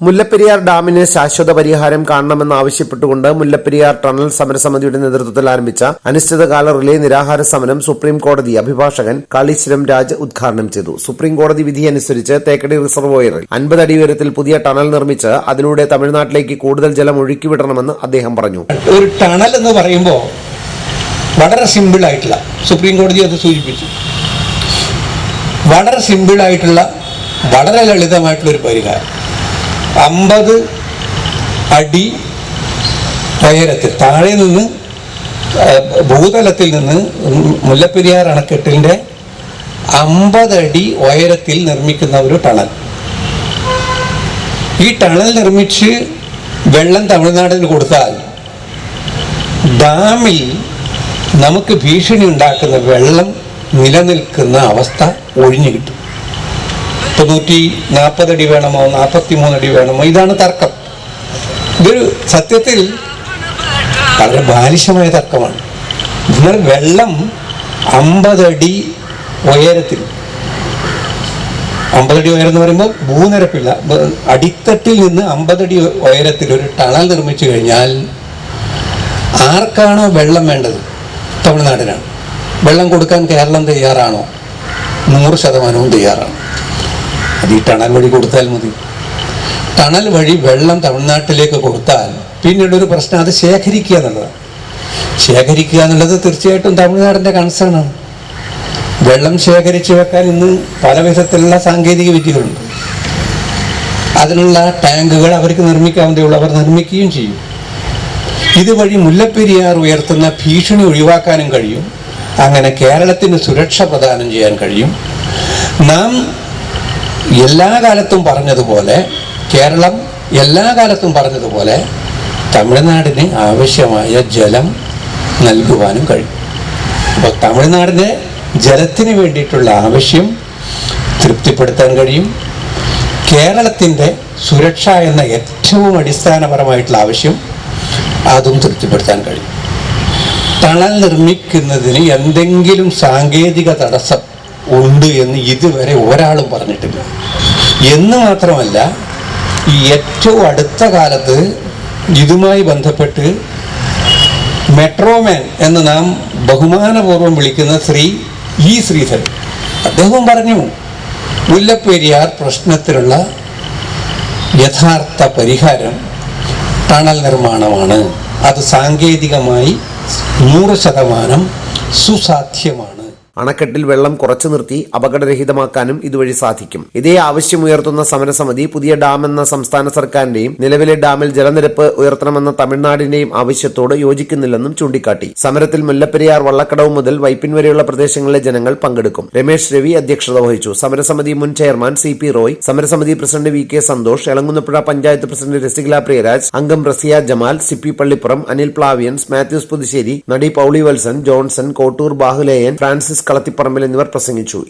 മുല്ലപ്പെരിയാർ ഡാമിന് ശാശ്വത പരിഹാരം കാണണമെന്നാവശ്യപ്പെട്ടുകൊണ്ട് മുല്ലപ്പെരിയാർ ടണൽ സമരസമിതിയുടെ നേതൃത്വത്തിൽ ആരംഭിച്ച അനിശ്ചിതകാല റിലേ നിരാഹാര സമരം സുപ്രീം കോടതി അഭിഭാഷകൻ കാളീശ്വരം രാജ് ഉദ്ഘാടനം ചെയ്തു. സുപ്രീം കോടതി വിധി അനുസരിച്ച് തേക്കടി റിസർവോയറിൽ അൻപത് അടി ഉയരത്തിൽ പുതിയ ടണൽ നിർമ്മിച്ച് അതിലൂടെ തമിഴ്നാട്ടിലേക്ക് കൂടുതൽ ജലം ഒഴുക്കിവിടണമെന്ന് അദ്ദേഹം പറഞ്ഞു. ഒരു ടണൽ എന്ന് പറയുമ്പോൾ വളരെ സിമ്പിൾ ആയിട്ടുള്ള സുപ്രീം കോടതി അത് സൂചിപ്പിച്ചു. വളരെ സിമ്പിൾ ആയിട്ടുള്ള വളരെ ലളിതമായിട്ടുള്ള ഒരു പരിഹാരം. അമ്പത് അടി ഉയരത്തിൽ താഴെ നിന്ന് ഭൂതലത്തിൽ നിന്ന് മുല്ലപ്പെരിയാർ അണക്കെട്ടിന്റെ അമ്പതടി ഉയരത്തിൽ നിർമ്മിക്കുന്ന ഒരു ടണൽ. ഈ ടണൽ നിർമ്മിച്ച് വെള്ളം തമിഴ്നാടിന് കൊടുത്താൽ ഡാമിൽ നമുക്ക് ഭീഷണി ഉണ്ടാക്കുന്ന വെള്ളം നിലനിൽക്കുന്ന അവസ്ഥ ഒഴിഞ്ഞു കിട്ടും. ഇപ്പൊ നൂറ്റി നാൽപ്പതടി വേണമോ? നാൽപ്പത്തി മൂന്നടി വേണമോ? ഇതാണ് തർക്കം. ഇതൊരു സത്യത്തിൽ വളരെ ബാലിശമായ തർക്കമാണ്. നിങ്ങൾ വെള്ളം അമ്പതടി ഉയരത്തിൽ. അമ്പതടി ഉയരം എന്ന് പറയുമ്പോൾ ഭൂനിരപ്പില്ല. അടിത്തട്ടിൽ നിന്ന് അമ്പതടി ഉയരത്തിൽ ഒരു ടണൽ നിർമ്മിച്ചു കഴിഞ്ഞാൽ ആർക്കാണോ വെള്ളം വേണ്ടത്? തമിഴ്നാടിനാണ്. വെള്ളം കൊടുക്കാൻ കേരളം തയ്യാറാണോ? നൂറ് ശതമാനവും തയ്യാറാണ്. അത് ഈ ടണൽ വഴി കൊടുത്താൽ മതി. ടണൽ വഴി വെള്ളം തമിഴ്നാട്ടിലേക്ക് കൊടുത്താൽ പിന്നീട് ഒരു പ്രശ്നം അത് ശേഖരിക്കുക എന്നുള്ളതാണ്. ശേഖരിക്കുക എന്നുള്ളത് തീർച്ചയായിട്ടും തമിഴ്നാടിന്റെ കൺസേണാണ് വെള്ളം ശേഖരിച്ചു വെക്കാൻ ഇന്ന് പല വിധത്തിലുള്ള സാങ്കേതിക വിദ്യകളുണ്ട്. അതിനുള്ള ടാങ്കുകൾ അവർക്ക് നിർമ്മിക്കാവുന്നതേയുള്ളൂ അവർ നിർമ്മിക്കുകയും ചെയ്യും. ഇതുവഴി മുല്ലപ്പെരിയാർ ഉയർത്തുന്ന ഭീഷണി ഒഴിവാക്കാനും കഴിയും. അങ്ങനെ കേരളത്തിന് സുരക്ഷ പ്രദാനം ചെയ്യാൻ കഴിയും. നാം എല്ലാ കാലത്തും പറഞ്ഞതുപോലെ കേരളം എല്ലാ കാലത്തും പറഞ്ഞതുപോലെ തമിഴ്നാടിന് ആവശ്യമായ ജലം നൽകുവാനും കഴിയും. അപ്പോൾ തമിഴ്നാടിന് ജലത്തിന് വേണ്ടിയിട്ടുള്ള ആവശ്യം തൃപ്തിപ്പെടുത്താൻ കഴിയും. കേരളത്തിന്റെ സുരക്ഷ എന്ന ഏറ്റവും അടിസ്ഥാനപരമായിട്ടുള്ള ആവശ്യം അതും തൃപ്തിപ്പെടുത്താൻ കഴിയും. തണൽ നിർമ്മിക്കുന്നതിന് എന്തെങ്കിലും സാങ്കേതിക തടസ്സം ഉണ്ട് എന്ന് ഇതുവരെ ഒരാളും പറഞ്ഞിട്ടില്ല. എന്ന് മാത്രമല്ല ഈ ഏറ്റവും അടുത്ത കാലത്ത് ഇതുമായി ബന്ധപ്പെട്ട് മെട്രോമാൻ എന്ന് നാം ബഹുമാനപൂർവം വിളിക്കുന്ന ശ്രീ ഇ ശ്രീധരൻ അദ്ദേഹം പറഞ്ഞു മുല്ലപ്പെരിയാർ പ്രശ്നത്തിനുള്ള യഥാർത്ഥ പരിഹാരം ടണൽ നിർമ്മാണമാണ്. അത് സാങ്കേതികമായി നൂറ് ശതമാനം സുസാധ്യമാണ്. അണക്കെട്ടിൽ വെള്ളം കുറച്ചു നിർത്തി അപകടരഹിതമാക്കാനും ഇതുവഴി സാധിക്കും. ഇതേ ആവശ്യമുയർത്തുന്ന സമരസമിതി പുതിയ ഡാം എന്ന സംസ്ഥാന സർക്കാരിന്റെയും നിലവിലെ ഡാമിൽ ജലനിരപ്പ് ഉയർത്തണമെന്ന തമിഴ്നാടിന്റെയും ആവശ്യത്തോട് യോജിക്കുന്നില്ലെന്നും ചൂണ്ടിക്കാട്ടി. സമരത്തിൽ മുല്ലപ്പെരിയാർ വള്ളക്കടവ് മുതൽ വൈപ്പിൻ വരെയുള്ള പ്രദേശങ്ങളിലെ ജനങ്ങൾ പങ്കെടുക്കും. രമേശ് രവി അധ്യക്ഷത വഹിച്ചു. സമരസമിതി മുൻ ചെയർമാൻ സി പി റോയ് സമരസമിതി president V K Santhosh Elamkunnapuzha panchayat president Rasikala Priyaraj അംഗം റസിയ ജമാൽ സിപ്പി പള്ളിപ്പുറം അനിൽ പ്ലാവിയൻസ് മാത്യൂസ് പുതുശ്ശേരി നടി പൌളി വത്സൻ ജോൺസൺ കോട്ടൂർ ബാഹുലേയൻ ഫ്രാൻസിസ് കളത്തിപ്പറമ്പിൽ എന്നിവർ പ്രസംഗിച്ചു.